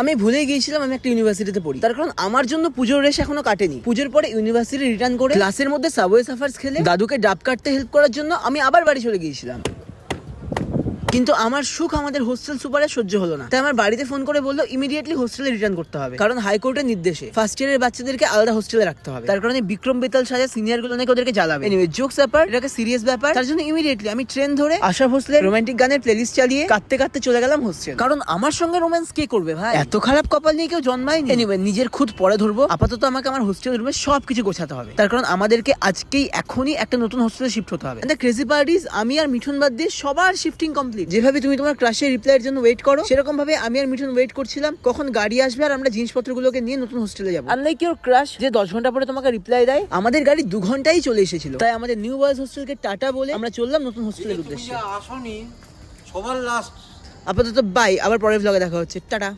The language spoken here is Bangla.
আমি ভুলে গিয়েছিলাম আমি একটা ইউনিভার্সিটিতে পড়ি। তার কারণ আমার জন্য পুজোর রেশ এখনও কাটেনি। পুজোর পরে ইউনিভার্সিটি রিটার্ন করে ক্লাসের মধ্যে সাবওয়ে সাফার্স খেলে দাদুকে ডাব কাটতে হেল্প করার জন্য আমি আবার বাড়ি চলে গিয়েছিলাম। কিন্তু আমার সুখ আমাদের হোস্টেল সুপারের সহ্য হলো না। তাই আমার বাড়িতে ফোন করে বলল ইমিডিয়েটলি হোস্টেলে রিটার্ন করতে হবে। কারণ হাইকোর্টের নির্দেশে ফার্স্ট ইয়ারের বাচ্চাদেরকে আলাদা হোস্টেলে রাখতে হবে। তার কারণে বিক্রম বেতাল সাজা সিনিয়রগুলো নাকি ওদেরকে জ্বালাবে। এনিওয়ে জোকস ব্যাপার এটাকে সিরিয়াস ব্যাপার। তার জন্য ইমিডিয়েটলি আমি ট্রেন ধরে আশা হোস্টেলে রোমান্টিক গানের প্লেলিস্ট চালিয়ে কাঁদতে কাঁদতে চলে গেলাম হোস্টেল কারণ আমার সঙ্গে রোম্যান্স কে করবে ভাই? এত খারাপ কপাল নিয়ে কেউ জন্মায়নি। এনিওয়ে নিজের খুদ পরে ধরবো। আপাতত আমাকে আমার হোস্টেল রুমে সব কিছু গোছাতে হবে। তার কারণ আমাদেরকে আজকেই এখনই একটা নতুন হোস্টেলে শিফট হতে হবে। ক্রেজি পার্টিস আমি আর মিঠুন বাদ দিয়ে সবার শিফটিং কমপ্লিট যেভাবে তুমি তোমার ক্রাশের রিপ্লাইয়ের জন্য ওয়েট করো সেরকম ভাবে আমি আর মিঠুন ওয়েট করছিলাম। কখন গাড়ি আসবে আর আমরা জিনিসপত্রগুলোকে নিয়ে নতুন হোস্টেলে যাব। আনলাইক ইউর ক্রাশ যে দশ ঘণ্টা পরে তোমাকে রিপ্লাই দেয় আমাদের গাড়ি দু ঘন্টাই চলে এসেছিল। তাই আমাদের নিউ বয়েজ হোস্টেলকে টাটা বলে আমরা চললাম নতুন হোস্টেলের উদ্দেশ্যে। আসনি সবার লাস্ট আপাতত বাই আবার পরের ভ্লগে দেখা হচ্ছে। টাটা